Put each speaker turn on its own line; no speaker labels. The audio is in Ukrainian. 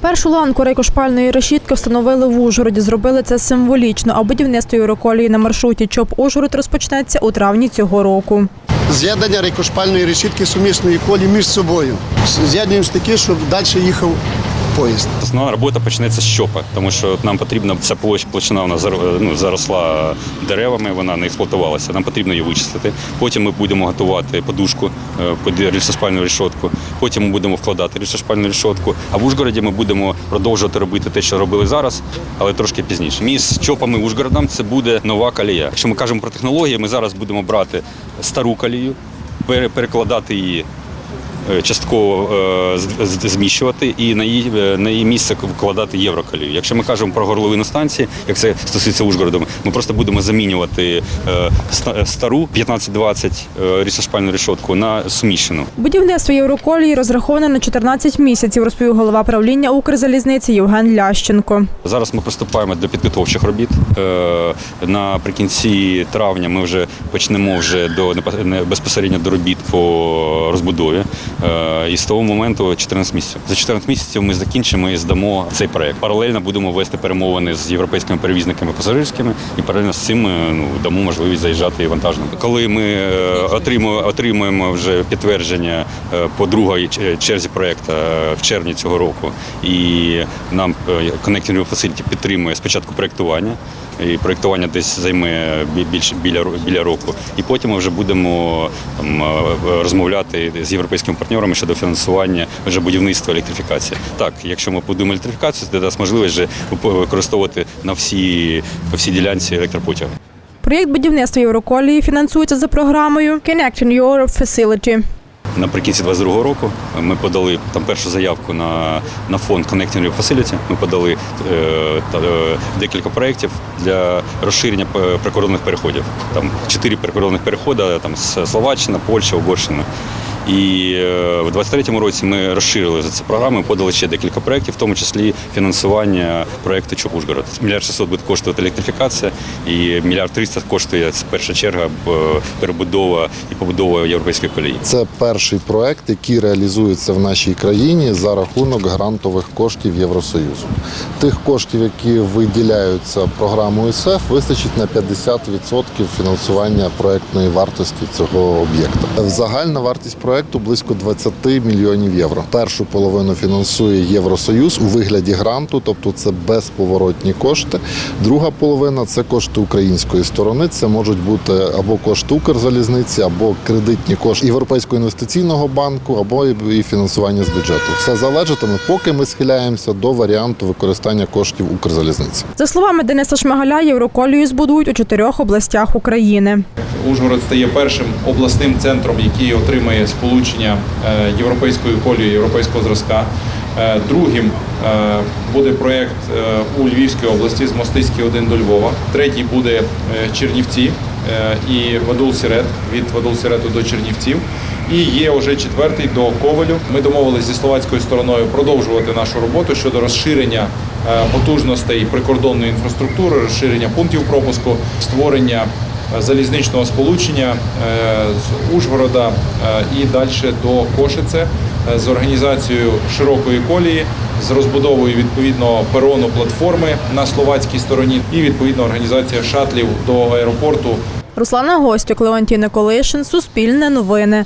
Першу ланку рейкошпальної решітки встановили в Ужгороді. Зробили це символічно, а будівництво Євроколії на маршруті ЧОП Ужгород розпочнеться у травні цього року.
З'єднання рейкошпальної решітки сумісної колії між собою. З'єднуємо стики, щоб далі їхав поїзд.
Основна робота почнеться з щопа, тому що нам потрібно ця площ, площина вона ну, заросла деревами, вона не експлуатувалася. Нам потрібно її вичистити. Потім ми будемо готувати подушку е, під рельсоспальну решетку. Потім ми будемо вкладати рельсоспальну решетку. А в Ужгороді ми будемо продовжувати робити те, що робили зараз, але трошки пізніше. Між чопами Ужгородом це буде нова колія. Якщо ми кажемо про технології, ми зараз будемо брати стару колію, перекладати її е, частково е, з- з- зміщувати і на її, е, на її місце вкладати єврокалію. Якщо ми кажемо про горловину станції, як це стосується Ужгороду, ми просто будемо замінювати е, ста- стару 15-20 е, рісошпальну решетку на суміщену.
Будівництво Євроколії розраховане на 14 місяців, розповів голова правління Укрзалізниці Євген Лященко.
Зараз ми приступаємо до підготовчих робіт. Е, Наприкінці травня ми вже почнемо вже до безпосередньо до робіт по розбудові. Е, І з того моменту 14 місяців. За 14 місяців ми закінчимо і здамо цей проект. Паралельно будемо вести перемовини з європейськими перевізниками пасажирськими, і паралельно з цим ну, дамо можливість заїжджати і вантажним. Коли ми е, отримуємо, вже підтвердження е, по другій черзі проекту е, в червні цього року, і нам е, Connecting Facility підтримує спочатку проектування. І проєктування десь займе більше біля біля року. І потім ми вже будемо там, е, розмовляти з європейськими партнерами щодо фінансування вже будівництва електрифікації. Так, якщо ми будемо електрифікацію, це дасть можливість вже використовувати на всі по всій ділянці електропотяги.
Проєкт будівництва Євроколії фінансується за програмою Connecting Europe Facility.
Наприкінці 22 року ми подали там першу заявку на, на фонд Connecting Europe Facility. Ми подали е, та, е, декілька проєктів для розширення прикордонних переходів. Там чотири прикордонних переходи, там з Словаччина, Польща, Угорщина. І е, в 23-му році ми розширили за ці програми, подали ще декілька проєктів, в тому числі фінансування проєкту ЧОП Ужгород. Мільярд 600 буде коштувати електрифікація, і мільярд 300 коштує це перша черга е, перебудова і побудова європейської колії.
Це перший проект, який реалізується в нашій країні за рахунок грантових коштів Євросоюзу. Тих коштів, які виділяються програмою СЕФ, вистачить на 50% фінансування проектної вартості цього об'єкта. Загальна вартість проекту близько 20 мільйонів євро. Першу половину фінансує Євросоюз у вигляді гранту, тобто це безповоротні кошти. Друга половина це кошти української сторони. Це можуть бути або кошти Укрзалізниці, або кредитні кошти Європейського інвестиційного банку, або і фінансування з бюджету. Все залежатиме, поки ми схиляємося до варіанту використання коштів Укрзалізниці.
За словами Дениса Шмигаля, Євроколію збудують у чотирьох областях України.
Ужгород стає першим обласним центром, який отримає сполучення е, європейською колією європейського зразка. Е, Другим е, буде проєкт у Львівській області з Мостиський 1 до Львова. Третій буде Чернівці і Вадул Сірет від Вадул Сірету до Чернівців. І є вже четвертий до Ковалю. Ми домовилися зі словацькою стороною продовжувати нашу роботу щодо розширення потужностей прикордонної інфраструктури, розширення пунктів пропуску, створення залізничного сполучення е, з Ужгорода е, і далі до Кошице е, з організацією широкої колії, з розбудовою відповідно перону платформи на словацькій стороні і відповідно організація шатлів до аеропорту
Руслана Гостюк, Леонтій Николишин, Суспільне новини.